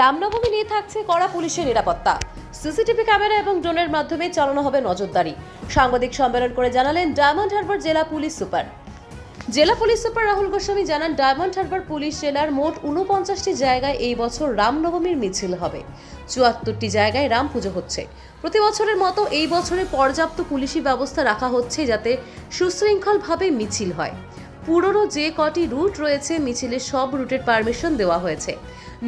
রামনবমী নিয়ে থাকছে কড়া পুলিশের নিরাপত্তা। সিসিটিভি ক্যামেরা এবং ড্রোনের মাধ্যমে চালানো হবে নজরদারি। সাংবাদিক সম্মেলন করে জানালেন ডায়মন্ড হারবার জেলা পুলিশ সুপার। জেলা পুলিশ সুপার রাহুল গোস্বামী জানান, ডায়মন্ড হারবার পুলিশ জেলার মোট উনপঞ্চাশটি জায়গায় এই বছর রামনবমীর মিছিল হবে। চুয়াত্তরটি জায়গায় রাম পুজো হচ্ছে। প্রতি বছরের মতো এই বছরে পর্যাপ্ত পুলিশি ব্যবস্থা রাখা হচ্ছে যাতে সুশৃঙ্খলভাবে মিছিল হয়। পুরনো যে কটি রুট রয়েছে, মিছিলের সব রুটের পারমিশন দেওয়া হয়েছে।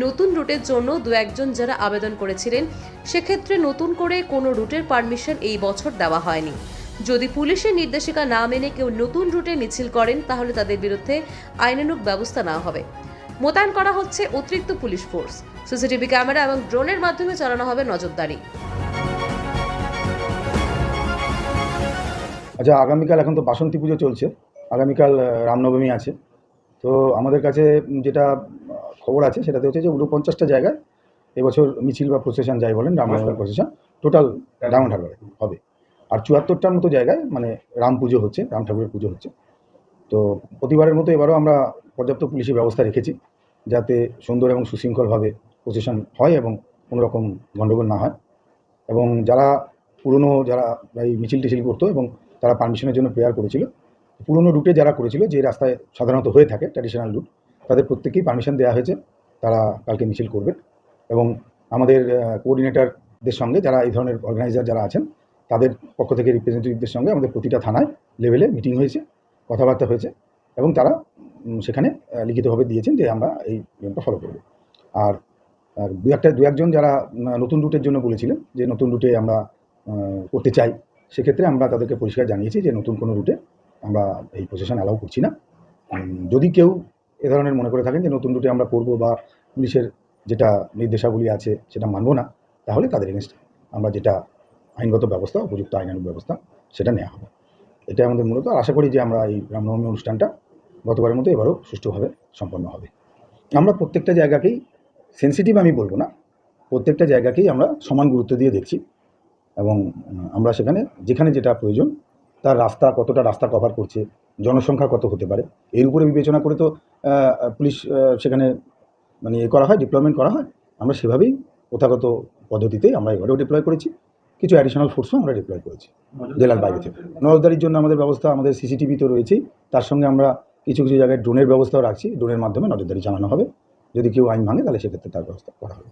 নতুন রুটের জন্য দু একজন যারা আবেদন করেছিলেন, সেক্ষেত্রে নতুন করে কোনো রুটের পারমিশন এই বছর দেওয়া হয়নি। যদি পুলিশের নির্দেশিকা না মেনে কেউ নতুন রুটে মিছিল করেন, তাহলে তাদের বিরুদ্ধে আইনানুগ ব্যবস্থা নেওয়া হবে। মোতায়েন করা হচ্ছে অতিরিক্ত পুলিশ ফোর্স। সিসিটিভি ক্যামেরা এবং ড্রোনের মাধ্যমে চালানো হবে নজরদারি। আচ্ছা আগামীকাল এখন তো বাসন্তী পুজো চলছে। আগামীকাল রামনবমী আছে। তো আমাদের কাছে যেটা খবর আছে সেটাতে হচ্ছে যে উনপঞ্চাশটা জায়গায় এবছর মিছিল বা প্রসেশন যাই বলেন রামনবমীর প্রসেশন টোটাল ডায়মন্ড হারবারে হবে। আর চুয়াত্তরটার মতো জায়গায় মানে রাম পুজো হচ্ছে রাম ঠাকুরের পুজো হচ্ছে। তো প্রতিবারের মতো এবারও আমরা পর্যাপ্ত পুলিশের ব্যবস্থা রেখেছি যাতে সুন্দর এবং সুশৃঙ্খলভাবে প্রসেশন হয় এবং কোনো রকম গণ্ডগোল না হয়। এবং যারা পুরনো যারা এই মিছিল টিছিল করতো এবং তারা পারমিশনের জন্য প্রেয়ার করেছিল পুরনো রুটে যারা করেছিল, যে রাস্তায় সাধারণত হয়ে থাকে ট্র্যাডিশনাল রুট তাদের প্রত্যেকেই পারমিশন দেওয়া হয়েছে, তারা কালকে মিছিল করবে এবং আমাদের কোঅর্ডিনেটরদের সঙ্গে যারা এই ধরনের অর্গানাইজার যারা আছেন, তাদের পক্ষ থেকে রিপ্রেজেন্টেটিভদের সঙ্গে আমাদের প্রতিটা থানায় লেভেলে মিটিং হয়েছে, কথাবার্তা হয়েছে, এবং তারা সেখানে লিখিতভাবে দিয়েছেন যে আমরা এই নিয়মটা ফলো করব। আর দু একটা, দু একজন যারা নতুন রুটের জন্য বলেছিলেন যে নতুন রুটে আমরা করতে চাই, সেক্ষেত্রে আমরা তাদেরকে পরিষ্কার জানিয়েছি যে নতুন কোনো রুটে আমরা এই পজিশন অ্যালাউ করছি না। যদি কেউ এ ধরনের মনে করে থাকেন যে নতুন রুটে আমরা করব বা পুলিশের যেটা নির্দেশাবলী আছে সেটা মানবো না, তাহলে তাদের এগেনস্ট আমরা যেটা আইনগত ব্যবস্থা, উপযুক্ত আইনানুগ ব্যবস্থা, সেটা নেওয়া হবে। এটা আমাদের মূলত। আশা করি যে আমরা এই রামনবমী অনুষ্ঠানটা গতবারের মতো এবারও সুষ্ঠুভাবে সম্পন্ন হবে। আমরা প্রত্যেকটা জায়গাকেই সেন্সিটিভ আমি বলব না, প্রত্যেকটা জায়গাকেই আমরা সমান গুরুত্ব দিয়ে দেখছি এবং আমরা সেখানে যেখানে যেটা প্রয়োজন তার রাস্তা কতটা রাস্তা কভার করছে জনসংখ্যা কত হতে পারে এর উপরে বিবেচনা করে তো পুলিশ সেখানে মানে এ করা হয় ডিপ্লয়মেন্ট করা হয় আমরা সেভাবেই প্রথাগত পদ্ধতিতেই আমরা এবারেও ডিপ্লয় করেছি কিছু অ্যাডিশনাল ফোর্সও আমরা ডিপ্লয় করেছি জেলার বাইরে থেকে। নজরদারির জন্য আমাদের ব্যবস্থা আমাদের সিসিটিভি তো রয়েছেই তার সঙ্গে আমরা কিছু কিছু জায়গায় ড্রোনের ব্যবস্থাও রাখছি ড্রোনের মাধ্যমে নজরদারি চালানো হবে যদি কেউ আইন ভাঙে তাহলে সেক্ষেত্রে তার ব্যবস্থা করা হবে।